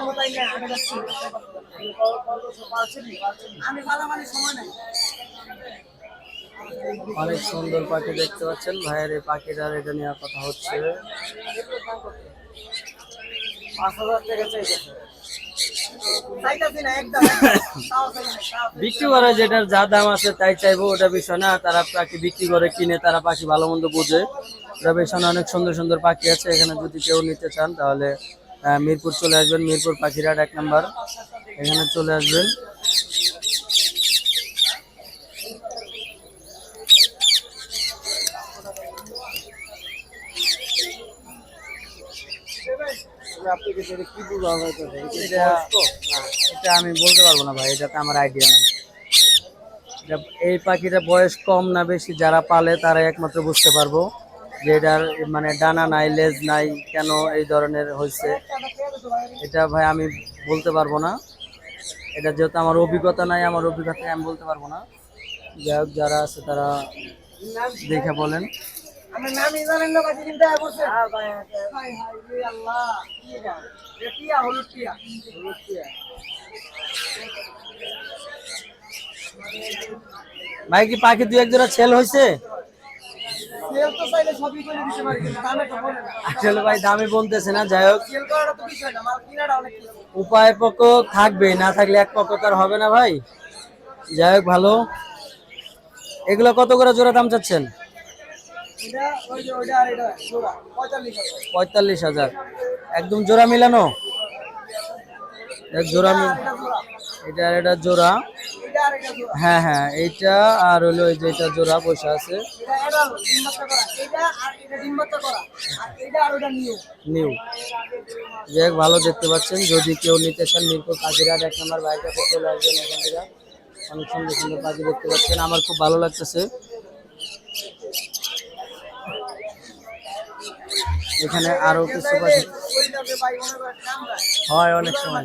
আমার আমি যাচ্ছি আমি ভালো মানে সময় নাই অনেক সুন্দর পাখি দেখতে পাচ্ছেন। ভাইয়ের এই পাখিটার এটা নিয়ে কথা হচ্ছে। বিক্রি করে যেটার যা দাম আছে তাই চাইব ওটা বিষয় না। তারা পাখি বিক্রি করে কিনে তারা পাখি ভালো মন্দ বুঝে। ওটা বিষয় অনেক সুন্দর সুন্দর পাখি আছে। এখানে যদি কেউ নিতে চান তাহলে মিরপুর চলে আসবেন মিরপুর পাখিরাট এক নাম্বার। এখানে চলে আসবেন। এটা আমি বলতে পারব না ভাই এটাতে আমার আইডিয়া নেই। এই পাখিটা বয়স কম না বেশি যারা পালে তারা একমাত্র বুঝতে পারব। যে এটার মানে ডানা নাই লেজ নাই কেন এই ধরনের হয়েছে? এটা ভাই আমি বলতে পারব না। এটা যেহেতু আমার অভিজ্ঞতা নাই আমার অভিজ্ঞতায় আমি বলতে পারব না। যাই হোক যারা আছে তারা দেখে বলেন। ভাই কি পাখি দু এক জোড়া ছেল হয়েছে? আসলে ভাই দামি বলতেছে না যাই হোক। উপায় পক্ষ থাকবে না থাকলে এক পক্ষ তো আর হবে না ভাই। যাই হোক ভালো। এগুলো কত করে জোড়া দাম চাচ্ছেন? পঁয়তাল্লিশ হাজার। একদম জোড়া মিলানো? এক জোড়া এটা এটা জোড়া। হ্যাঁ হ্যাঁ এইটা আর হলো এই যে এটা জোড়া বসে আছে। নিউ। ভালো দেখতে পাচ্ছেন। যদি কেউ নিতে চান মিরপুর পাখিরাট এক আমার বাইকটা চলে আসবেন এখান থেকে। অনেক সুন্দর সুন্দর পাখি দেখতে পাচ্ছেন। আমার খুব ভালো লাগতেছে। এখানে আরও কিছু পাখি। হয় অনেক সময়।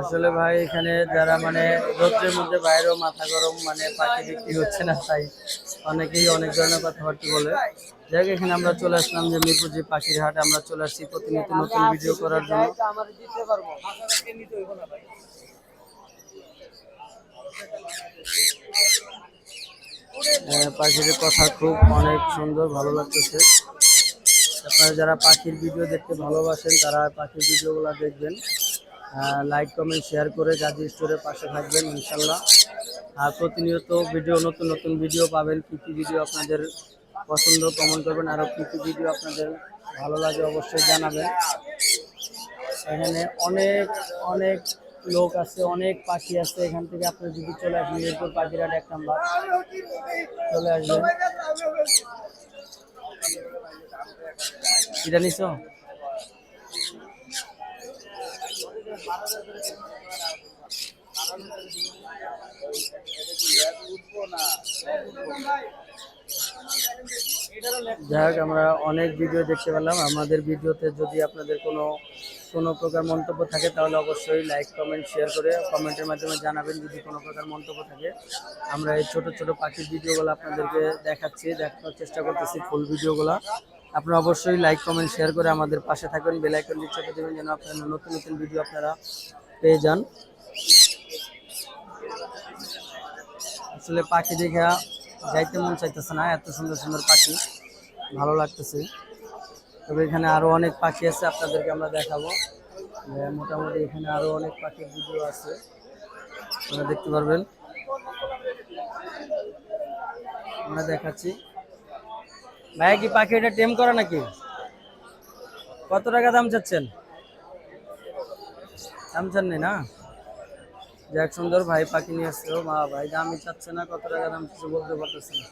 আসলে ভাই, এখানে যারা মানে রোদ্রের মধ্যে বাইরেও মাথা গরম মানে পাখি বিক্রি হচ্ছে না তাই অনেকেই অনেক ধরনের কথাবার্তা বলে। যাই এখানে আমরা চলে আসলাম যে মিরপুর যে পাখির হাট, আমরা চলে আসছি প্রতিনিয়ত নতুন ভিডিও করার জন্য। পাখির কথা খুব অনেক সুন্দর, ভালো লাগতেছে। আপনারা যারা পাখির ভিডিও দেখতে ভালোবাসেন, তারা পাখির ভিডিওগুলো দেখবেন। লাইক কমেন্ট শেয়ার করে গাজী স্টোরের পাশে থাকবেন, ইনশাল্লাহ। আর প্রতিনিয়ত ভিডিও নতুন নতুন ভিডিও পাবেন। কী কী ভিডিও আপনাদের পছন্দ কমেন্ট করবেন। আরও কী কী ভিডিও আপনাদের ভালো লাগে অবশ্যই জানাবেন। এখানে অনেক অনেক লোক আছে, অনেক পাখি আছে। এখান থেকে আপনি যদি চলে আসবেন মিরপুর পাখিরাট এক নাম্বার। চলে আসবেন। এটা নিছো? যাই আমরা অনেক ভিডিও দেখতে পেলাম। আমাদের ভিডিওতে যদি আপনাদের কোনো কোনো প্রকার মন্তব্য থাকে, তাহলে অবশ্যই লাইক কমেন্ট শেয়ার করে কমেন্টের মাধ্যমে জানাবেন যদি কোনো প্রকার মন্তব্য থাকে। আমরা এই ছোট ছোট পাখির ভিডিওগুলো আপনাদেরকে দেখাচ্ছি, দেখানোর চেষ্টা করতেছি, ফুল ভিডিওগুলো। আপনারা অবশ্যই লাইক কমেন্ট শেয়ার করে আমাদের পাশে থাকবেন বেল আইকন চেপে দেবেন যেন আপনারা নতুন নতুন ভিডিও আপনারা পেয়ে যান। আসলে পাখি দেখা যাইতে মন চাইতেছে না, এত সুন্দর সুন্দর পাখি। ভালো লাগতেছে। তবে এখানে আরও অনেক পাখি আছে, আপনাদেরকে আমরা দেখাবো। মোটামুটি এখানে আরও অনেক পাখির ভিডিও আছে। আপনারা দেখতে পারবেন। আমরা দেখাচ্ছি। ভাইয়া কি পাখি এটা টেম করা নাকি? কত টাকা দাম চাচ্ছেন? দাম চাননি না? যাক, সুন্দর ভাই পাখি নিয়ে আসছে মা ভাই, দামই চাচ্ছে না, কত টাকা দাম কিছু বলতে পারতেছে না।